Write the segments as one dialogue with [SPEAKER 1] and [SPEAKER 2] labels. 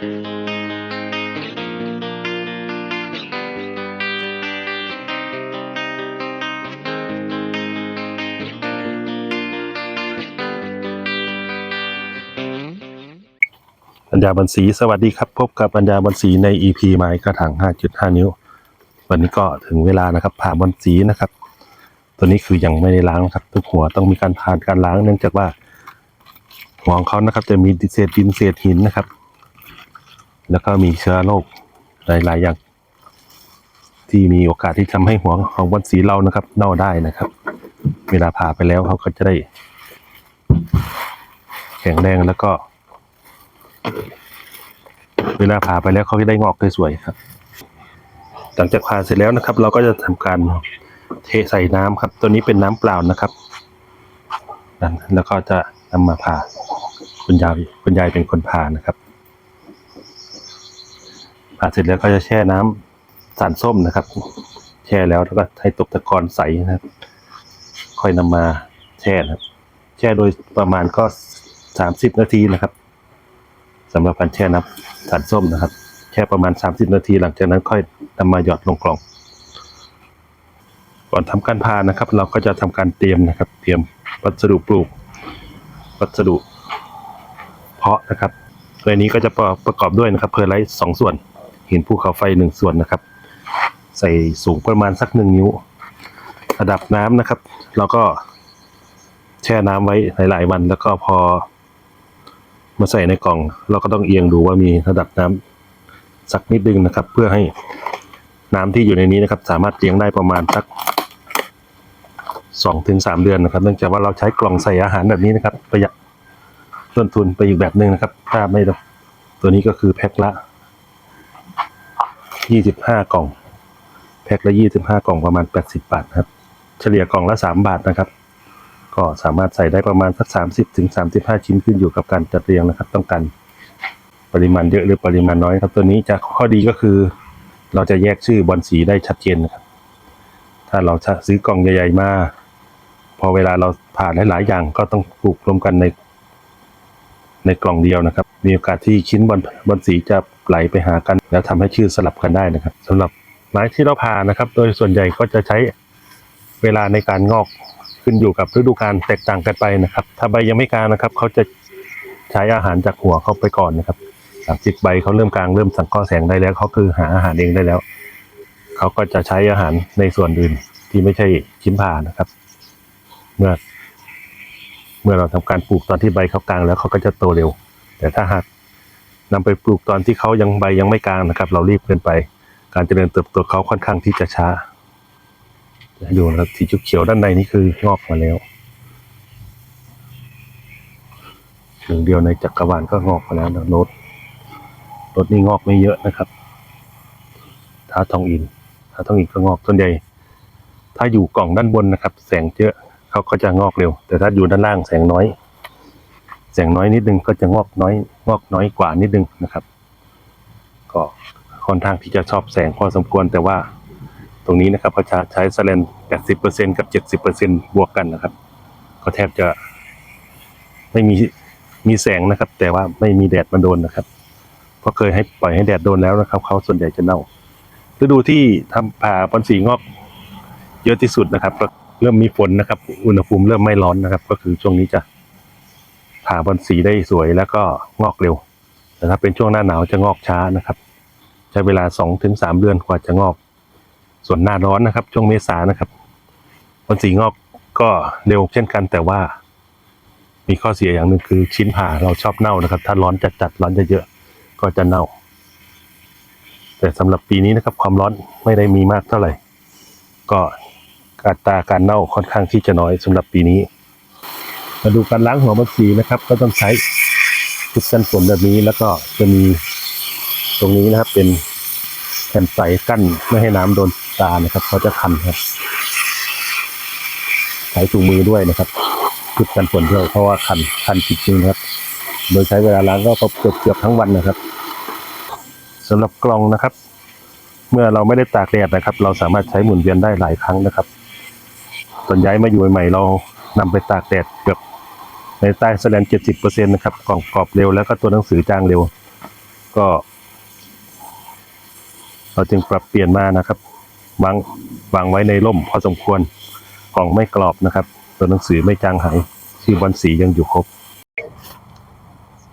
[SPEAKER 1] ปัญญาบันสีสวัสดีครับ พบกับปัญญาบันสีใน EP ไม้กระถาง 5.5 นิ้ว วันนี้ก็ถึงเวลานะครับผ่าบันสีนะครับ ตัวนี้คือยังไม่ได้ล้างครับ ทุกหัวต้องมีการผ่านการล้างเนื่องจากว่าหัวของเขานะครับ จะมีเศษดินเศษหินนะครับ แล้วก็มีเชื้อโรคหลาย ๆ อย่าง ที่มีโอกาสที่ทำให้หัวของบันสีเรานะครับ เน่าได้นะครับ เวลาผ่าไปแล้วเขาก็จะได้ แข็งแรงแล้วก็ เวลาผ่าไปแล้วเขาจะได้งอกได้สวยครับ หลังจากผ่าเสร็จแล้วนะครับ เราก็จะทำการเทใส่น้ำครับ ตัวนี้เป็นน้ำเปล่านะครับแล้วก็จะนำมาผ่าคุณยายคุณยายเป็นคนผ่านะครับ ผ่าเสร็จแล้วก็จะแช่น้ำสารส้มนะครับ แช่แล้วแล้วก็ให้ตกตะกอนใสนะครับ ค่อยนำมาแช่นะครับ แช่โดยประมาณก็สามสิบนาทีนะครับสำหรับการแช่น้ำสารส้มนะครับ แช่ประมาณ30นาที หลังจากนั้นค่อยนำมาหยอดลงกล่อง ก่อนทำการพานะครับ เราก็จะทำการเตรียมนะครับ เตรียมวัสดุปลูก วัสดุเพาะนะครับโดยนี้ก็จะประกอบด้วยนะครับเพอร์ไลท์สองส่วน เหินภูเขาไฟหนึ่งส่วนนะครับ ใส่สูงประมาณสักหนึ่งนิ้ว ระดับน้ำนะครับเราก็แช่น้ำไว้หลาย ๆ วัน แล้วก็พอ มาใส่ในกล่อง เราก็ต้องเอียงดูว่ามีระดับน้ำสักนิดนึงนะครับ เพื่อให้น้ำที่อยู่ในนี้นะครับ สามารถเลี้ยงได้ประมาณสักสองถึงสามเดือนนะครับ เนื่องจากว่าเราใช้กล่องใส่อาหารแบบนี้นะครับ ประหยัดต้นทุนไปอีกแบบหนึ่งนะครับ ถ้าไม่ตัวนี้ก็คือแพ็คละ ยี่สิบห้ากล่อง แพ็คละยี่สิบห้ากล่องประมาณแปดสิบบาทครับ เฉลี่ยกล่องละสามบาทนะครับ ก็สามารถใส่ได้ประมาณสักสามสิบถึงสามสิบห้าชิ้นขึ้นอยู่กับการจัดเรียงนะครับ ต้องการปริมาณเยอะหรือปริมาณน้อยครับ ตัวนี้จะข้อดีก็คือ เราจะแยกชื่อบอลสีได้ชัดเจนนะครับ ถ้าเราซื้อกล่องใหญ่ๆมาพอเวลาเราผ่านหลายๆอย่างก็ต้องปลูกรวมกันใน ในกล่องเดียวนะครับ มีโอกาสที่ชิ้นบอลบอลสีจะ ไหลไปหากัน แล้วทำให้ชื่อสลับกันได้นะครับสำหรับไม้ที่เราผ่านะครับ โดยส่วนใหญ่ก็จะใช้เวลาในการงอกขึ้นอยู่กับฤดูกาลแตกต่างกันไปนะครับ ถ้าใบยังไม่กลางนะครับเขาจะใช้อาหารจากหัวเข้าไปก่อนนะครับหลังจากใบเขาเริ่มกลางเริ่มสังเคราะห์แสงได้แล้วเขาคือหาอาหารเองได้แล้วเขาก็จะใช้อาหารในส่วนอื่นที่ไม่ใช่ชิ้นผ่านะครับ เมื่อ เมื่อเราทำการปลูกตอนที่ใบเขากลางแล้วเขาก็จะโตเร็ว แต่ถ้าหาก นำไปปลูกตอนที่เขายังใบยังไม่กลางนะครับ เรารีบเกินไป การเจริญเติบโตเขาค่อนข้างที่จะช้าอยู่นะครับสีเขียวด้านในนี่คืองอกมาแล้วหนึ่งเดียวในจักรวาลก็งอกมาแล้วนะโน้ตโน้ตนี่งอกไม่เยอะนะครับท้าทองอินท้าทองอินก็งอกส่วนใหญ่ ถ้าอยู่กล่องด้านบนนะครับ แสงเยอะเขาก็จะงอกเร็ว แต่ถ้าอยู่ด้านล่างแสงน้อย แสงน้อยนิดนึงก็จะงอกน้อยงอกน้อยกว่านิดนึงนะครับ ก็ค่อนข้างที่จะชอบแสงพอสมควรแต่ว่าตรงนี้นะครับเขาจะใช้สแลน80%กับ70%บวกกันนะครับ ก็แทบจะไม่มีมีแสงนะครับ แต่ว่าไม่มีแดดมาโดนนะครับเพราะเคยให้ปล่อยให้แดดโดนแล้วนะครับเขาส่วนใหญ่จะเน่าฤดูที่ทำผ่าปอนสีงอกเยอะที่สุดนะครับ ก็เริ่มมีฝนนะครับ อุณหภูมิเริ่มไม่ร้อนนะครับ ก็คือช่วงนี้จะ ผ่าบอนสีได้สวยแล้วก็งอกเร็วแต่ถ้าเป็นช่วงหน้าหนาวจะงอกช้านะครับ ใช้เวลาสองถึงสามเดือนกว่าจะงอก ส่วนหน้าร้อนนะครับ ช่วงเมษานะครับวันสีงอกก็เร็วเช่นกันแต่ว่า มีข้อเสียอย่างหนึ่งคือชิ้นผ่าเราชอบเน่านะครับ ถ้าร้อนจัดๆร้อนเยอะๆก็จะเน่า แต่สำหรับปีนี้นะครับ ความร้อนไม่ได้มีมากเท่าไหร่ ก็อัตราการเน่าค่อนข้างที่จะน้อยสำหรับปีนี้ มาดูการล้างหัวมัดสีนะครับ ก็ต้องใช้ชุดกันฝนแบบนี้แล้วก็จะมีตรงนี้นะครับ เป็นแผ่นใสกั้นไม่ให้น้ำโดนตานะครับเขาจะคันครับใช้ถุงมือด้วยนะครับชุดกันฝนด้วยเพราะว่าคันคันจริงๆครับ โดยใช้เวลาล้างก็เกือบเกือบทั้งวันนะครับสำหรับกล่องนะครับ เมื่อเราไม่ได้ตากแดดนะครับ เราสามารถใช้หมุนเวียนได้หลายครั้งนะครับส่วนย้ายมาอยู่ใหม่เรานำไปตากแดดเกือบ ในใต้แสแลนเจ็ดสิบเปอร์เซ็นต์นะครับกล่องกรอบเร็วแล้วก็ตัวหนังสือจางเร็ว ก็ เราจึงปรับเปลี่ยนมานะครับวางวางไว้ในร่มพอสมควรกล่องไม่กรอบนะครับ ตัวหนังสือไม่จางหายชื่อบอลสียังอยู่ครบ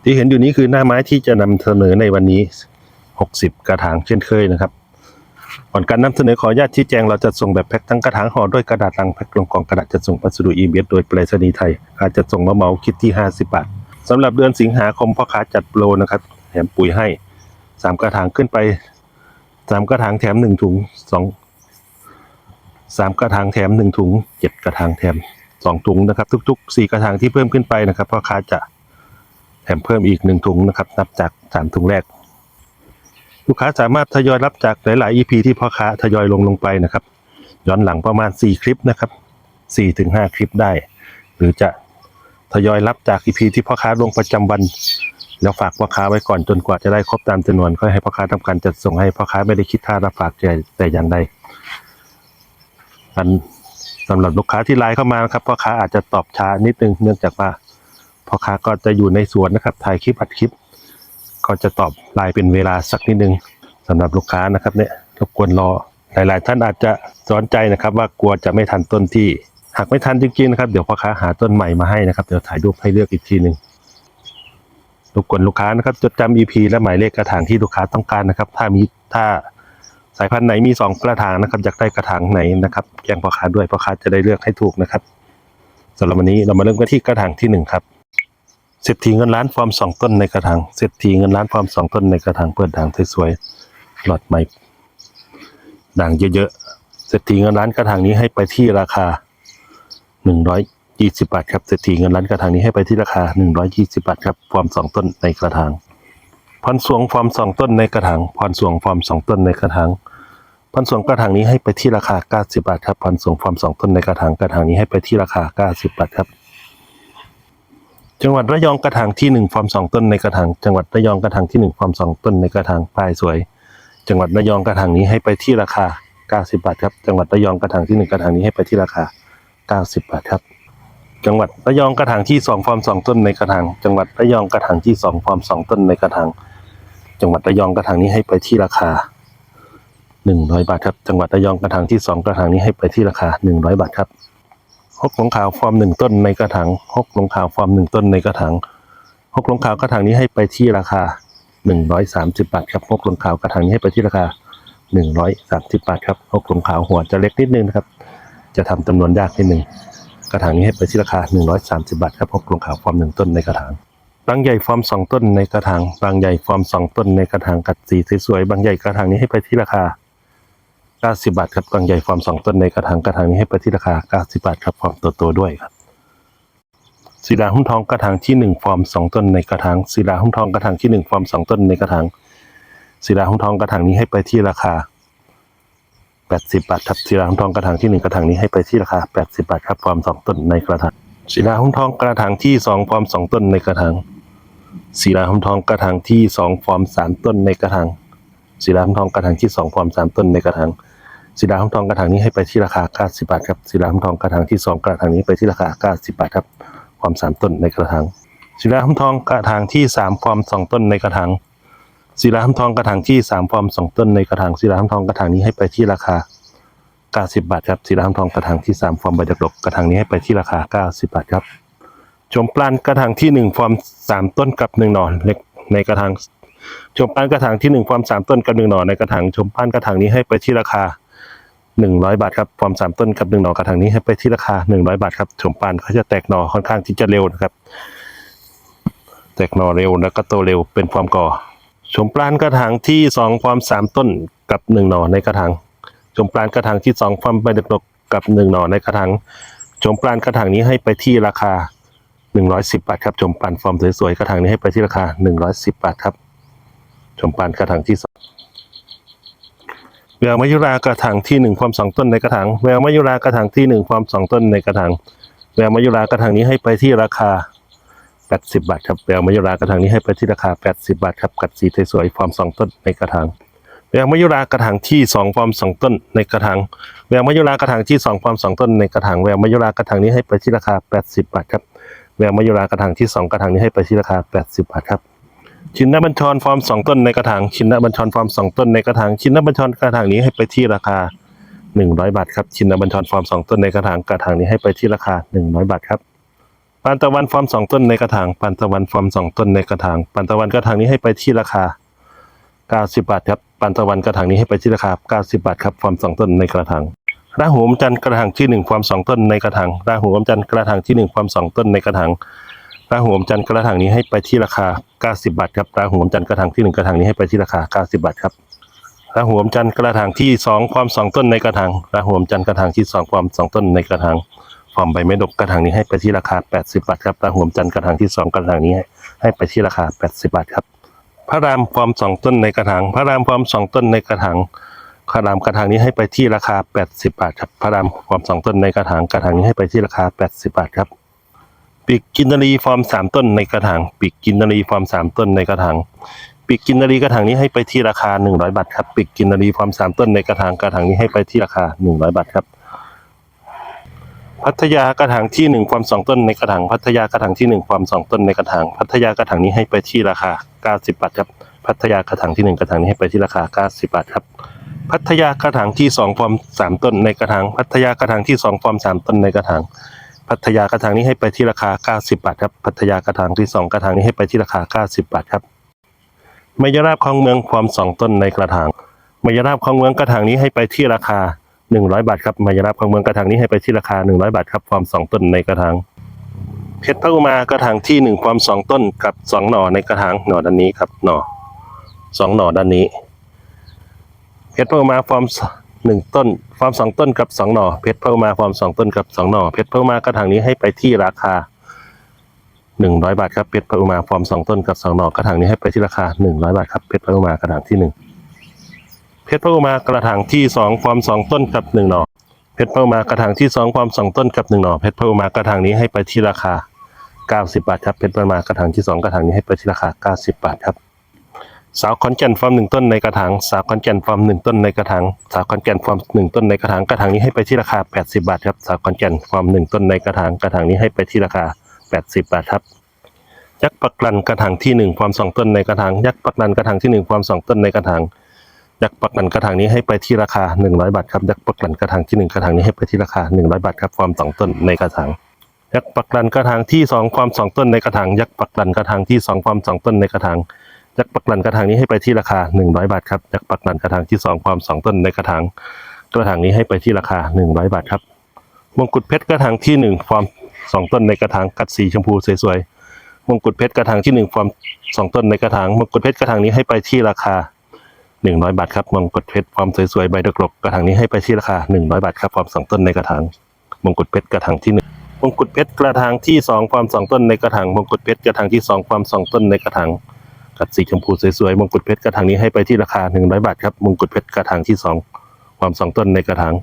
[SPEAKER 1] ที่เห็นอยู่นี้คือหน้าไม้ที่จะนำเสนอในวันนี้ 60 กระถางเช่นเคยนะครับ ก่อนการนำเสนอขออนุญาตชี้แจงเราจะส่งแบบแพ็คทั้งกระถางห่อด้วยกระดาษลังแพ็คลงกล่องกระดาษจะส่งพัสดุอีเมลโดยไปรษณีย์ไทยอาจจะส่งมาเหมาคิดที่ 50 บาทสำหรับเดือนสิงหาคมพ่อค้าจัดโปรนะครับแถมปุ๋ยให้ 3 กระถางขึ้นไป 3 กระถางแถม 1 ถุง 2 3 กระถางแถม 1 ถุง 7 กระถางแถม 2 ถุงนะครับ ทุก ๆ 4 กระถางที่เพิ่มขึ้นไปนะครับพ่อค้าจะแถมเพิ่มอีก 1 ถุงนะครับนับจาก 3 ถุงแรก ลูกค้าสามารถทยอยรับจากหลาย ๆ EP ที่พ่อค้าทยอยลงลงไปนะครับ ย้อนหลังประมาณ 4 คลิปนะครับ4ถึง5คลิปได้ หรือจะทยอยรับจาก EP ที่พ่อค้าลงประจำวัน แล้วฝากพ่อค้าไว้ก่อนจนกว่าจะได้ครบตามจำนวนค่อยให้พ่อค้าทำการจัดส่งให้พ่อค้าไม่ได้คิดค่ารับฝากใจแต่อย่างใดอันสำหรับลูกค้าที่ไลน์เข้ามานะครับพ่อค้าอาจจะตอบช้านิดนึงเนื่องจากว่าพ่อค้าก็จะอยู่ในสวนนะครับถ่ายคลิปอัดคลิป ก็จะตอบไลน์เป็นเวลาสักนิดนึงสำหรับลูกค้านะครับเนี่ยรบกวนรอหลาย ๆ ท่านอาจจะสอนใจนะครับ ว่ากลัวจะไม่ทันต้นที่ หากไม่ทันจริง ๆ นะครับเดี๋ยวพ่อค้าหาต้นใหม่มาให้นะครับเดี๋ยวถ่ายรูปให้เลือกอีกทีหนึ่งรบกวนลูกค้านะครับจดจำ EP และหมายเลขกระถางที่ลูกค้าต้องการนะครับ ถ้ามีถ้าสายพันธุ์ไหนมีสองกระถางนะครับอยากได้กระถางไหนนะครับแจ้งพ่อค้าด้วยพ่อค้าจะได้เลือกให้ถูกนะครับสำหรับวันนี้เรามาเริ่มกันที่กระถางที่หนึ่งครับ เศรษฐีเงินล้านฟอร์มสองต้นในกระถางเศรษฐีเงินล้านฟอร์มสองต้นในกระถางเปิดด่างสวยๆหลอดไม้ด่างเยอะๆเศรษฐีเงินล้านกระถางนี้ให้ไปที่ราคาหนึ่งร้อยยี่สิบาทครับเศรษฐีเงินล้านกระถางนี้ให้ไปที่ราคาหนึ่งร้อยยี่สิบาทครับฟอร์มสองต้นในกระถางพรสวงฟอร์มสองต้นในกระถางพรสวงฟอร์มสองต้นในกระถางพรสวงกระถางนี้ให้ไปที่ราคาเก้าสิบาทครับพรสวงฟอร์มสองต้นในกระถางกระถางนี้ให้ไปที่ราคาเก้าสิบาทครับ จังหวัดระยองกระถางที่หนึ่งฟอร์มสองต้นในกระถางจังหวัดระยองกระถางที่หนึ่งฟอร์มสองต้นในกระถางปลายสวย จังหวัดระยองกระถางนี้ให้ไปที่ราคา 90 บาทครับ จังหวัดระยองกระถางที่หนึ่งกระถางนี้ให้ไปที่ราคา 90 บาทครับ จังหวัดระยองกระถางที่สองฟอร์มสองต้นในกระถางจังหวัดระยองกระถางที่สองฟอร์มสองต้นในกระถางจังหวัดระยองกระถางนี้ให้ไปที่ราคา 100 บาทครับ จังหวัดระยองกระถางที่สองกระถางนี้ให้ไปที่ราคา 100 บาทครับ ฮกหลงขาวฟอร์มหนึ่งต้นในกระถางฮกหลงขาวฟอร์มหนึ่งต้นในกระถางฮกหลงขาวกระถางนี้ให้ไปที่ราคาหนึ่งร้อยสามสิบบาทครับฮกหลงขาวกระถางนี้ให้ไปที่ราคาหนึ่งร้อยสามสิบบาทครับฮกหลงขาวหัวจะเล็กนิดนึงนะครับ จะทำจำนวนยากนิดนึงกระถางนี้ให้ไปที่ราคาหนึ่งร้อยสามสิบาทครับฮกหลงขาวฟอร์มหนึ่งต้นในกระถางบางใหญ่ฟอร์มสองต้นในกระถางบางใหญ่ฟอร์มสองต้นในกระถางกัดสีสวยๆบางใหญ่กระถางนี้ให้ไปที่ราคา 90 บาทครับกล่องใหญ่ฟอร์มสองต้นในกระถางกระถางนี้ให้ไปที่ราคา 90 บาทครับฟอร์มโตๆด้วยครับศิลาหุ้มทองกระถางที่หนึ่งฟอร์มสองต้นในกระถางศิลาหุ้มทองกระถางที่หนึ่งฟอร์มสองต้นในกระถางศิลาหุ้มทองกระถางนี้ให้ไปที่ราคา 80 บาทครับศิลาหุ้มทองกระถางที่หนึ่งกระถางนี้ให้ไปที่ราคา 80 บาทครับฟอร์มสองต้นในกระถางศิลาหุ้มทองกระถางที่สองฟอร์มสองต้นในกระถางศิลาหุ้มทองกระถางที่สองฟอร์มสามต้นในกระถางศิลาหุ้มทองกระถางที่สองฟอร์มสามต้นในกระถาง สีดาหุ้มทองกระถางนี้ให้ไปที่ราคา90บาทครับสีดาหุ้มทองกระถางที่ 2 กระถางนี้ไปที่ราคา90บาทครับความสามต้นในกระถางสีดาหุ้มทองกระถางที่ 3 ความสองต้นในกระถางสีดาหุ้มทองกระถางที่3ความสองต้นในกระถางสีดาหุ้มทองกระถางนี้ให้ไปที่ราคา90บาทครับสีดาหุ้มทองกระถางที่3ฟอร์มใบดกดกกระถางนี้ให้ไปที่ราคา90บาทครับชมปลานกระถางที่1ฟอร์ม3 ต้นกับ 1 หน่อเล็กในกระถางชมปลานกระถางที่1ฟอร์ม3 ต้นกับ 1 หน่อในกระถางชมปลานกระถางนี้ให้ไปที่ราคา หนึ่งร้อยบาทครับฟอร์มสามต้นกับหนึ่งหน่อกระถางนี้ให้ไปที่ราคาหนึ่งร้อยบาทครับชมปานเขาจะแตกหน่อค่อนข้างที่จะเร็วนะครับ แตกหน่อเร็วแล้วก็โตเร็วเป็นฟอร์มก่อชมปลานกระถางที่สองฟอร์มสามต้นกับหนึ่งหน่อในกระถางชมปลานกระถางที่สองฟอร์มใบเดกๆกับหนึ่งหน่อในกระถางชมปลานกระถางนี้ให้ไปที่ราคาหนึ่งร้อยสิบบาทครับชมปานฟอร์มสวยๆกระถางนี้ให้ไปที่ราคาหนึ่งร้อยสิบบาทครับชมปานกระถางที่สอง แววมายุรากระถางที่หนึ่งความสองต้นในกระถางแววมายุรากระถางที่หนึ่งความสองต้นในกระถางแววมายุรากระถางนี้ให้ไปที่ราคา 80 บาทครับแววมายุรากระถางนี้ให้ไปที่ราคา 80 บาทครับกัดสีสวยๆฟอร์มสองต้นในกระถางแววมายุรากระถางที่สองฟอร์มสองต้นในกระถางแววมายุรากระถางที่สองฟอร์มสองต้นในกระถางแววมายุรากระถางนี้ให้ไปที่ราคา 80 บาทครับแววมายุรากระถางที่สองกระถางนี้ให้ไปที่ราคา 80 บาทครับ ชินนบัญชรฟอร์มสองต้นในกระถางชินนบัญชรฟอร์มสองต้นในกระถางชินนบัญชรกระถางนี้ให้ไปที่ราคาหนึ่งร้อยบาทครับชินนบัญชรฟอร์มสองต้นในกระถางกระถางนี้ให้ไปที่ราคาหนึ่งร้อยบาทครับปานตะวันฟอร์มสองต้นในกระถางปานตะวันฟอร์มสองต้นในกระถางปานตะวันกระถางนี้ให้ไปที่ราคาเก้าสิบบาทครับปานตะวันกระถางนี้ให้ไปที่ราคาเก้าสิบบาทครับฟอร์มสองต้นในกระถางราหูอมจันทร์กระถางที่หนึ่งฟอร์มสองต้นในกระถางราหูอมจันทร์กระถางที่หนึ่งฟอร์มสองต้นในกระถาง ราหูอมจันทร์กระถางนี้ให้ไปที่ราคา 90 บาทครับราหูอมจันทร์กระถางที่ 1 กระถางนี้ให้ไปที่ราคา 90 บาทครับราหูอมจันทร์กระถางที่ 2 ความ 2 ต้นในกระถางราหูอมจันทร์กระถางที่ 2 ความ 2 ต้นในกระถางฟอร์มใบไม้ดกกระถางนี้ให้ไปที่ราคา 80 บาทครับราหูอมจันทร์กระถางที่ 2 กระถางนี้ให้ให้ไปที่ราคา 80 บาทครับพระรามฟอร์ม2 ต้นในกระถางพระรามฟอร์ม2 ต้นในกระถางพระรามกระถางนี้ให้ไปที่ราคา 80 บาทครับพระรามฟอร์ม2 ต้นในกระถางกระถางนี้ให้ไปที่ราคา 80 บาทครับ ปีกกินนารีฟอร์มสามต้นในกระถางปีกกินนารีฟอร์มสามต้นในกระถางปีกกินนารีกระถางนี้ให้ไปที่ราคาหนึ่งร้อยบาทครับปีกกินนารีฟอร์มสามต้นในกระถางกระถางนี้ให้ไปที่ราคาหนึ่งร้อยบาทครับ พัทยากระถางที่หนึ่งฟอร์มสองต้นในกระถางพัทยากระถางที่หนึ่งฟอร์มสองต้นในกระถางพัทยากระถางนี้ให้ไปที่ราคาเก้าสิบบาทครับพัทยากระถางที่หนึ่งกระถางนี้ให้ไปที่ราคาเก้าสิบบาทครับพัทยากระถางที่สองฟอร์มสามต้นในกระถางพัทยากระถางที่สองฟอร์มสามต้นในกระถาง พัทยากระถางนี้ให้ไปที่ราคา 90 บาทครับ พัทยากระถางที่ 2 กระถางนี้ให้ไปที่ราคา 90 บาทครับมายราบของเมืองความสองต้นในกระถางมายราบของเมืองกระถางนี้ให้ไปที่ราคา 100 บาทครับมายราบของเมืองกระถางนี้ให้ไปที่ราคา 100 บาทครับความสองต้นในกระถางเพชรพระอุมากระถางที่ 1 ความสองต้นกับ 2 หน่อในกระถางหน่อด้านนี้ครับหน่อสองหน่อด้านนี้เพชรพระอุมาฟอร์ม หนึ่งต้นฟอร์มสองต้นกับสองหน่อเพชรเพระอุมาฟอร์มสองต้นกับสองหน่อเพชรเพระอุมากระถางนี้ให้ไปที่ราคาหนึ่งร้อยบาทครับเพชรเพระอุมาฟอร์มสองต้นกับสองหน่อกระถางนี้ให้ไปที่ราคาหนึ่งร้อยบาทครับเพชรเพระอุมากระถางที่หนึ่งเพชรเพระอุมากระถางที่สองฟอร์มสองต้นกับหนึ่งหน่อเพชรเพระอุมากระถางที่สองฟอร์มสองต้นกับหนึ่งหน่อเพชรเพระอุมากระถางนี้ให้ไปที่ราคาเก้าสิบบาทครับเพชรเพระอุมากระถางที่สองกระถางนี้ให้ไปที่ราคาเก้าสิบบาทครับ สาวขอนแก่นฟอร์มหนึ่งต้นในกระถางสาวขอนแก่นฟอร์มหนึ่งต้นในกระถางสาวขอนแก่นฟอร์มหนึ่งต้นในกระถางกระถางนี้ให้ไปที่ราคา 80 บาทครับสาวขอนแก่นฟอร์มหนึ่งต้นในกระถางกระถางนี้ให้ไปที่ราคา 80 บาทครับยักษ์ปักลันกระถางที่หนึ่งฟอร์มสองต้นในกระถางยักษ์ปักลันกระถางที่หนึ่งฟอร์มสองต้นในกระถางยักษ์ปักลันกระถางนี้ให้ไปที่ราคา 100 บาทครับยักษ์ปักลันกระถางที่หนึ่งกระถางนี้ให้ไปที่ราคา 100 บาทครับฟอร์มสองต้นในกระถางยักษ์ปักลันกระถางที่สองฟอร์มสองต้นในกระถางยักษ์ปักลันกระถางที่สองฟอร์มสองต้นในกระถาง ยักษ์ปักลันกระถางนี้ให้ไปที่ราคา 100 บาทครับยักษ์ปักลันกระถางที่ 2 ความ 2 ต้นในกระถางกระถางนี้ให้ไปที่ราคา 100 บาทครับมงกุฎเพชรกระถางที่1ฟอร์ม2 ต้นในกระถางกัดสีชมพูสวยๆมงกุฎเพชรกระถางที่1ฟอร์ม2 ต้นในกระถางมงกุฎเพชรกระถางนี้ให้ไปที่ราคา 100 บาทครับมงกุฎเพชรฟอร์มสวยๆใบดกๆกระถางนี้ให้ไปที่ราคา 100 บาทครับฟอร์ม2ต้นในกระถางมงกุฎเพชรกระถางที่1มงกุฎเพชรกระถางที่2ฟอร์ม2 ต้นในกระถางมงกุฎเพชรกระถางที่2ฟอร์ม2 ต้นในกระถาง กัดสีชมพูสวยๆมงกุฎเพชรกระถางนี้ให้ไปที่ราคา 100 บาทครับมงกุฎเพชรกระถางที่ 2 ความ 2 ต้นในกระถาง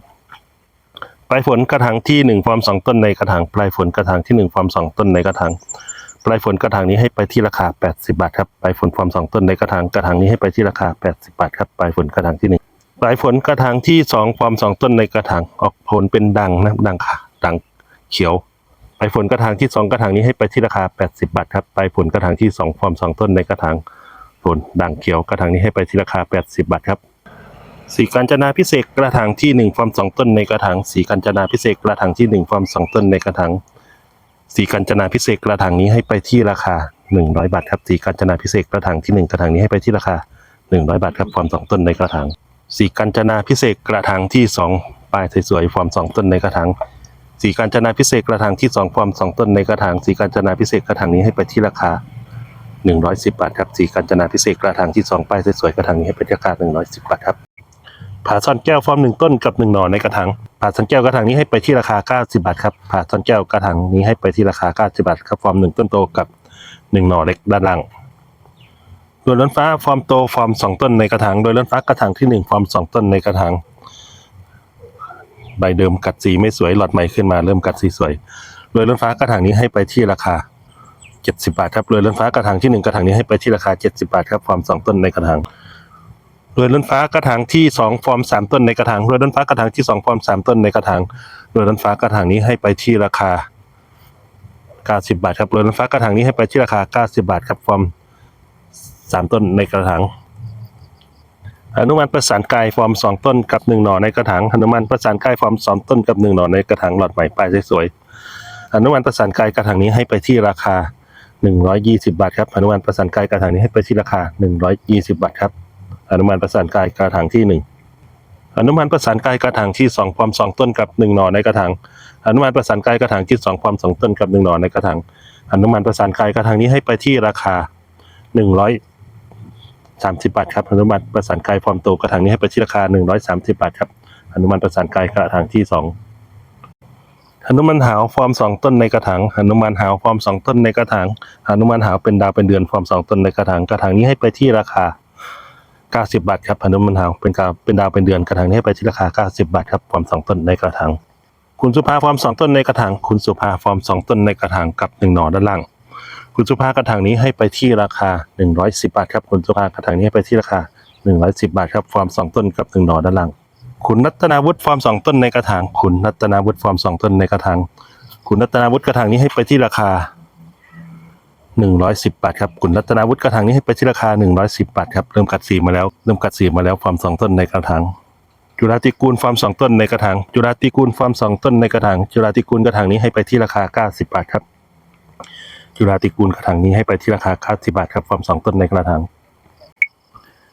[SPEAKER 1] ปลายฝนกระถางที่ 1 ความ 2 ต้นในกระถางปลายฝนกระถางที่ 1 ความ 2 ต้นในกระถางปลายฝนกระถางนี้ให้ไปที่ราคา 80 บาทครับปลายฝนความ 2 ต้นในกระถางกระถางนี้ให้ไปที่ราคา 80 บาทครับปลายฝนกระถางที่ 1 ปลายฝนกระถางที่ 2 ความ 2 ต้นในกระถางออกผลเป็นดังนะดังค่ะดังเขียว ปลายฝนกระถางที่ 2 กระถางนี้ให้ไปที่ราคา 80 บาทครับปลายฝนกระถางที่ 2 ความ 2 ต้นในกระถางผลด่างเขียวกระถางนี้ให้ไปที่ราคา 80 บาทครับสีกัญจนาพิเศษกระถางที่1ฟอร์ม2 ต้นในกระถางสีกัญจนาพิเศษกระถางที่1ฟอร์ม2 ต้นในกระถางสีกัญจนาพิเศษกระถางนี้ให้ไปที่ราคา 100 บาทครับสีกัญจนาพิเศษกระถางที่ 1 กระถางนี้ให้ไปที่ราคา 100 บาทครับฟอร์ม2 ต้นในกระถางสีกัญจนาพิเศษกระถางที่ 2 ปลายสวยๆฟอร์ม2 ต้นในกระถาง สีกัญจนาพิเศษกระถางที่2ฟอร์ม2ต้นในกระถางสีกัญจนาพิเศษกระถางนี้ให้ไปที่ราคา 110 บาทครับสีกัญจนาพิเศษกระถางที่2ป้ายสวยๆกระถางนี้ให้เป็นราคา 110 บาทครับผาซ่อนแก้วฟอร์มหนึ่งต้นกับหนึ่งหน่อในกระถางผาซ่อนแก้วกระถางนี้ให้ไปที่ราคา 90 บาทครับผาซ่อนแก้วกระถางนี้ให้ไปที่ราคา 90 บาทครับฟอร์มหนึ่งต้นโตกับหนึ่งหน่อเล็กด้านล่างโดยล้นฟ้าฟอร์มโตฟอร์มสองต้นในกระถางโดยล้นฟ้ากระถางที่หนึ่งฟอร์มสองต้นในกระถาง ใบเดิมกัดสีไม่สวยหลอดใหม่ขึ้นมาเริ่มกัดสีสวยโดยล้นฟ้ากระถางนี้ให้ไปที่ราคา 70 บาทครับเรือล้นฟ้ากระถางที่หนึ่งกระถางนี้ให้ไปที่ราคา 70 บาทครับฟอร์มสองต้นในกระถางเรือล้นฟ้ากระถางที่สองฟอร์มสามต้นในกระถางเรือล้นฟ้ากระถางที่สองฟอร์มสามต้นในกระถางเรือล้นฟ้ากระถางนี้ให้ไปที่ราคา90 บาทครับเรือล้นฟ้ากระถางนี้ให้ไปที่ราคา 90 บาทครับฟอร์มสามต้นในกระถาง หนุมานประสานกายฟอร์มสองต้นกับหนึ่งหน่อในกระถางหนุมานประสานกายฟอร์มสองต้นกับหนึ่งหน่อในกระถางหลอดใหม่ป้ายสวยๆหนุมานประสานกายกระถางนี้ให้ไปที่ราคาหนึ่งร้อยยี่สิบาทครับหนุมานประสานกายกระถางนี้ให้ไปที่ราคาหนึ่งร้อยยี่สิบาทครับหนุมานประสานกายกระถางที่หนึ่งหนุมานประสานกายกระถางที่สองฟอร์มสองต้นกับหนึ่งหน่อในกระถางหนุมานประสานกายกระถางที่สองฟอร์มสองต้นกับหนึ่งหน่อในกระถางหนุมานประสานกายกระถางนี้ให้ไปที่ราคาห นึ่งร้อยสามสิบบาทครับอนุมันประสานกายฟอร์มโตกระถางนี้ให้ไปที่ราคาหนึ่งร้อยสามสิบาทครับอนุมันประสานกายกระถางที่สองอนุมันหาวฟอร์มสองต้นในกระถางอนุมันหาวฟอร์มสองต้นในกระถางอนุมันหาวเป็นดาวเป็นเดือนฟอร์มสองต้นในกระถางกระถางนี้ให้ไปที่ราคาเก้าสิบบาทครับอนุมันหาวเป็นกาเป็นดาวเป็นเดือนกระถางนี้ให้ไปที่ราคาเก้าสิบบาทครับฟอร์มสองต้นในกระถางคุณสุภาฟอร์มสองต้นในกระถางคุณสุภาฟอร์มสองต้นในกระถางกับหนึ่งหน่อด้านล่าง คุณสุภากระถางนี้ให้ไปที่ราคา 110 บาทครับ คุณสุภากระถางนี้ให้ไปที่ราคา 110 บาทครับ ฟอร์มสองต้นกับหนึ่งหน่อด้านล่าง คุณรัตนาวุฒิฟอร์มสองต้นในกระถาง คุณรัตนาวุฒิฟอร์มสองต้นในกระถาง คุณรัตนาวุฒิกระถางนี้ให้ไปที่ราคา 110 บาทครับ คุณรัตนาวุฒิกระถางนี้ให้ไปที่ราคา 110 บาทครับ เริ่มกัดสีมาแล้ว เริ่มกัดสีมาแล้ว ฟอร์มสองต้นในกระถางจุฬาติกูลฟาร์มสองต้นในกระถาง จุฬาติกูลฟาร์มสองต้นในกระถาง จุฬาติกูลกระถางนี้ให้ไปที่ราคา 90 บาทครับ จุฬาติกูลกระถางนี้ให้ไปที่ราคา90บาทครับฟอร์มสองต้นในกระถาง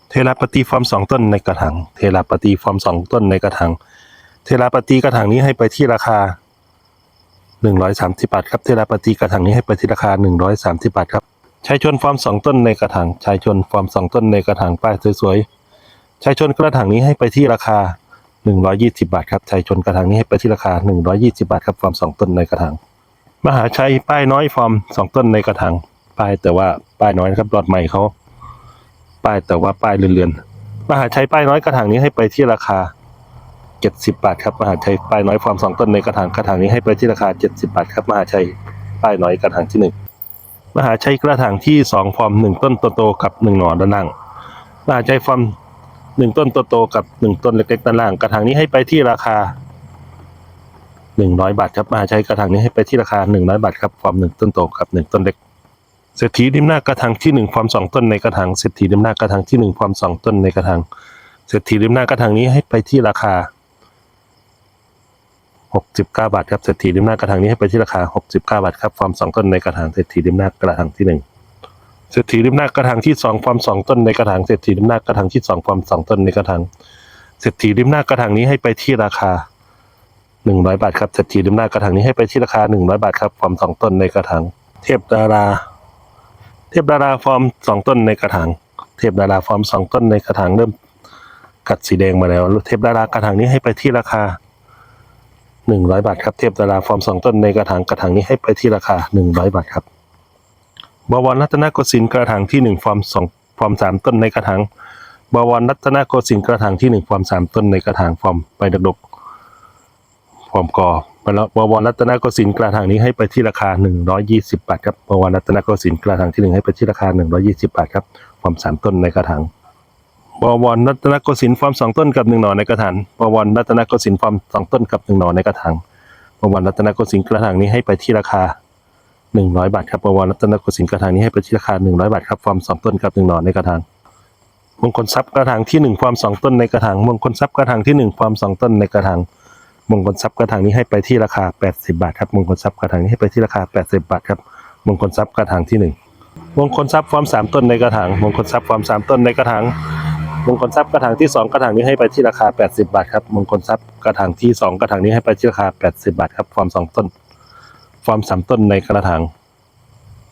[SPEAKER 1] เทราปฏิฟอร์มสองต้นในกระถางเทราปฏิฟอร์มสองต้นในกระถางเทราปฏิกระถางนี้ให้ไปที่ราคา130บาทครับเทราปฏิกระถางนี้ให้ไปที่ราคา130บาทครับชายชนฟอร์มสองต้นในกระถางชายชนฟอร์มสองต้นในกระถางป้ายสวยๆชายชนกระถางนี้ให้ไปที่ราคา120บาทครับชายชนกระถางนี้ให้ไปที่ราคา120บาทครับฟอร์มสองต้นในกระถาง มหาชัยป้ายน้อยฟอร์มสองต้นในกระถางป้ายแต่ว่าป้ายน้อยนะครับหลอดใหม่เขาป้ายแต่ว่าป้ายเรือนๆมหาชัยป้ายน้อยกระถางนี้ให้ไปที่ราคาเจ็ดสิบบาทครับมหาชัยป้ายน้อยฟอร์มสองต้นในกระถางกระถางนี้ให้ไปที่ราคาเจ็ดสิบบาทครับมหาชัยป้ายน้อยกระถางที่หนึ่งมหาชัยกระถางที่สองฟอร์มหนึ่งต้นโตๆกับหนึ่งหน่อด้านล่างมหาชัยฟอร์มหนึ่งต้นโตๆกับหนึ่งต้นเล็กๆด้านล่างกระถางนี้ให้ไปที่ราคา หนึ่งร้อยบาทครับมหาชัยกระถางนี้ให้ไปที่ราคาหนึ่งร้อยบาทครับฟอร์มหนึ่งต้นโตกับหนึ่งต้นเล็กเศรษฐีริมหน้ากระถางที่หนึ่งฟอร์มสองต้นในกระถางเศรษฐีริมหน้ากระถางที่หนึ่งฟอร์มสองต้นในกระถางเศรษฐีริมหน้ากระถางนี้ให้ไปที่ราคาหกสิบเก้าบาทครับเศรษฐีริมหน้ากระถางนี้ให้ไปที่ราคาหกสิบเก้าบาทครับฟอร์มสองต้นในกระถางเศรษฐีริมหน้ากระถางที่หนึ่งเศรษฐีริมหน้ากระถางที่สองฟอร์มสองต้นในกระถางเศรษฐีริมหน้ากระถางที่สองฟอร์มสองต้นในกระถางเศรษฐีริมหน้ากระถางนี้ให้ไปที่ราคา หนึ่งร้อยบาทครับเศรษฐีริมหน้ากระถางนี้ให้ไปที่ราคาหนึ่งร้อยบาทครับฟอร์มสองต้นในกระถางเทพดารา เทพดาราฟอร์มสองต้นในกระถางเทพดาราฟอร์มสองต้นในกระถางเริ่มกัดสีแดงมาแล้ว เทพดารากระถางนี้ให้ไปที่ราคาหนึ่งร้อยบาทครับเทพดาราฟอร์มสองต้นในกระถางกระถางนี้ให้ไปที่ราคาหนึ่งร้อยบาทครับบวรรัตนโกสินทร์กระถางที่หนึ่งฟอร์มสองฟอร์มสามต้นในกระถางบวรรัตนโกสินทร์กระถางที่หนึ่งฟอร์มสามต้นในกระถางฟอร์มไปดกดก ฟอร์มกอไปแล้วบวรรัตนโกสินทร์กระถางนี้ให้ไปที่ราคา 120 บาทครับบวรรัตนโกสินทร์กระถางที่หนึ่งให้ไปที่ราคา 120 บาทครับฟอร์มสามต้นในกระถางบวรรัตนโกสินทร์ฟอร์มสองต้นกับหนึ่งหน่อในกระถางบวรรัตนโกสินทร์ฟอร์มสองต้นกับหนึ่งหน่อในกระถางบวรรัตนโกสินทร์กระถางนี้ให้ไปที่ราคา 100 บาทครับบวรรัตนโกสินทร์กระถางนี้ให้ไปที่ราคา 100 บาทครับฟอร์มสองต้นกับหนึ่งหน่อในกระถางมงคลทรัพย์กระถางที่หนึ่งฟอร์มสองต้นในกระถางมงคลทรัพย์กระถางที่หนึ่งฟอร์มสองต้นในกระถาง มงคลทรัพย์กระถางนี้ให้ไปที่ราคา 80 บาทครับมงคลทรัพย์กระถางนี้ให้ไปที่ราคา 80 บาทครับมงคลทรัพย์กระถางที่หนึ่งมงคลทรัพย์ฟอร์มสามต้นในกระถางมงคลทรัพย์ฟอร์มสามต้นในกระถางมงคลทรัพย์กระถางที่สองกระถางนี้ให้ไปที่ราคา 80 บาทครับมงคลทรัพย์กระถางที่สองกระถางนี้ให้ไปที่ราคา 80 บาทครับฟอร์มสองต้น ฟอร์มสามต้นในกระถาง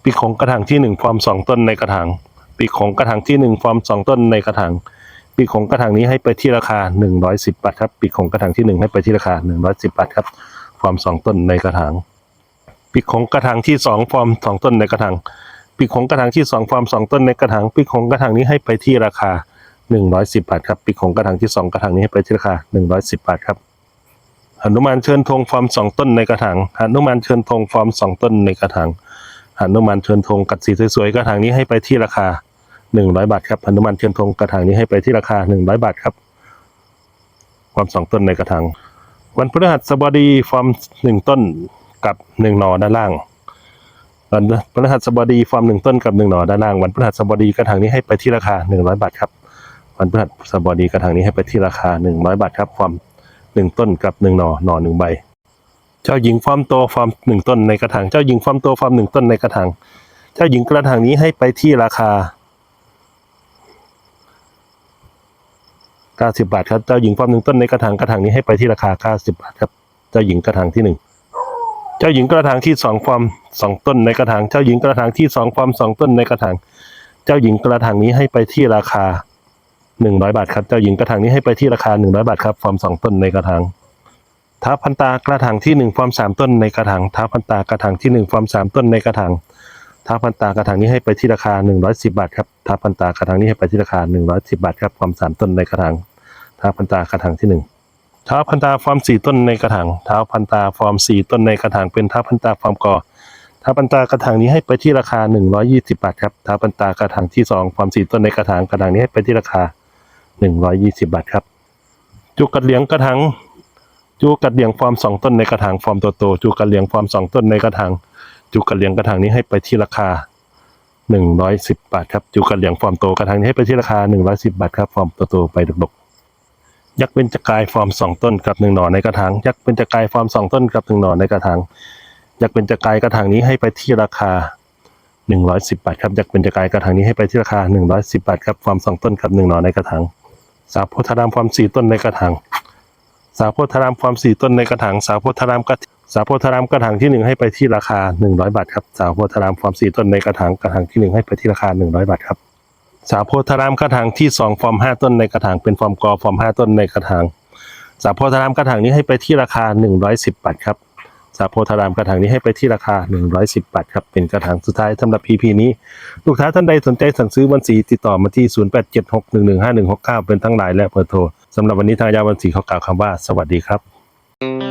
[SPEAKER 1] ปีของกระถางที่หนึ่งฟอร์มสองต้นในกระถางปีของกระถางที่หนึ่งฟอร์มสองต้นในกระถาง ปีกของกระถางนี้ให้ไปที่ราคา 110 บาทครับปีกของกระถางที่หนึ่งให้ไปที่ราคา 110 บาทครับ ฟอร์มสองต้นในกระถางปีกของกระถางที่สองฟอร์มสองต้นในกระถางปีกของกระถางที่สองฟอร์มสองต้นในกระถางปีกของกระถางนี้ให้ไปที่ราคา 110 บาทครับปีกของกระถางที่สองกระถางนี้ให้ไปที่ราคา 110 บาทครับหนุมานเชิญธงฟอร์มสองต้นในกระถางหนุมานเชิญธงฟอร์มสองต้นในกระถางหนุมานเชิญธงกัดสีสวยๆกระถางนี้ให้ไปที่ราคา 100 บาทครับหนุมานเชิญธงกระถางนี้ให้ไปที่ราคา 100 บาทครับฟอร์มสองต้นในกระถางวันพฤหัสบดีฟอร์มหนึ่งต้นกับหนึ่งหนอด้านล่างวันพฤหัสบดีฟอร์มหนึ่งต้นกับหนึ่งหน่อด้านล่างวันพฤหัสบดีกระถางนี้ให้ไปที่ราคาหนึ่งร้อยบาทครับวันพฤหัสบดีกระถางนี้ให้ไปที่ราคาหนึ่งร้อยบาทครับฟอร์มหนึ่งต้นกับหนึ่งหน่อหนอหนึ่งใบ เจ้าหญิงฟอร์มโตฟอร์มหนึ่งต้นในกระถางเจ้าหญิงฟอร์มโตฟอร์มหนึ่งต้นในกระถางเจ้าหญิงกระถางนี้ให้ไปที่ราคา 90 บาทครับ เจ้าหญิงฟอร์มหนึ่งต้นในกระถางกระถางนี้ให้ไปที่ราคา 90 บาทครับ เจ้าหญิงกระถางที่หนึ่งเจ้าหญิงกระถางที่สองฟอร์มสองต้นในกระถาง เจ้าหญิงกระถางที่สองฟอร์มสองต้นในกระถาง เจ้าหญิงกระถางนี้ให้ไปที่ราคา 100 บาทครับ เจ้าหญิงกระถางนี้ให้ไปที่ราคา 100 บาทครับ ฟอร์มสองต้นในกระถางท้าพันตากระถางที่หนึ่งฟอร์มสามต้นในกระถางท้าพันตากระถางที่หนึ่งฟอร์มสามต้นในกระถางท้าพันตากระถางนี้ให้ไปที่ราคา 110 บาทครับท้าพันตากระถางนี้ให้ไปที่ราคา 110 บาทครับ ฟอร์มสามต้นในกระถาง ท้าพันตากระถางที่หนึ่งท้าพันตาฟอร์มสี่ต้นในกระถางท้าพันตาฟอร์มสี่ต้นในกระถางเป็นท้าพันตาฟอร์มกอท้าพันตากระถางนี้ให้ไปที่ราคา 120 บาทครับท้าพันตากระถางที่สองฟอร์มสี่ต้นในกระถางกระถางนี้ให้ไปที่ราคา 120 บาทครับ จุกกัดเหลียงกระถางจุกกัดเหลียงฟอร์มสองต้นในกระถางฟอร์มโตโตจุกกัดเหลียงฟอร์มสองต้นในกระถางจุกกัดเหลียงกระถางนี้ให้ไปที่ราคา110 บาทครับจุกกัดเหลียงฟอร์มโตกระถางนี้ให้ไปที่ราคา 110 บาทครับฟอร์มโตโตไปดกๆ ยักษ์เป็นจักรายฟอร์มสองต้นกับหนึ่งหน่อในกระถางยักษ์เป็นจักรายฟอร์มสองต้นกับหนึ่งหน่อในกระถางยักษ์เป็นจักรายกระถางนี้ให้ไปที่ราคาหนึ่งร้อยสิบบาทครับยักษ์เป็นจักรายกระถางนี้ให้ไปที่ราคาหนึ่งร้อยสิบบาทครับฟอร์มสองต้นกับหนึ่งหน่อในกระถางสาวโพธารามฟอร์มสี่ต้นในกระถางสาวโพธารามฟอร์มสี่ต้นในกระถางสาวโพธารามกระสาโพธารามกระถางที่หนึ่งให้ไปที่ราคาหนึ่งร้อยบาทครับสาวโพธารามฟอร์มสี่ต้นในกระถางกระถางที่หนึ่งให้ไปที่ราคาหนึ่งร้อยบาทครับ สาโพธารามกระถางที่สองฟอร์มห้าต้นในกระถางเป็นฟอร์มกอฟอร์มห้าต้นในกระถางสาโพธารามกระถางนี้ให้ไปที่ราคา110บาทครับสาโพธารามกระถางนี้ให้ไปที่ราคา 110 บาทครับ เป็นกระถางสุดท้ายสำหรับ PP นี้ ลูกค้าท่านใดสนใจสั่งซื้อวันสีติดต่อมาที่ 0876115169 เป็นทั้งไลน์และเบอร์โทรสำหรับวันนี้ทางยาวันสีเขากล่าวคำว่า สวัสดีครับ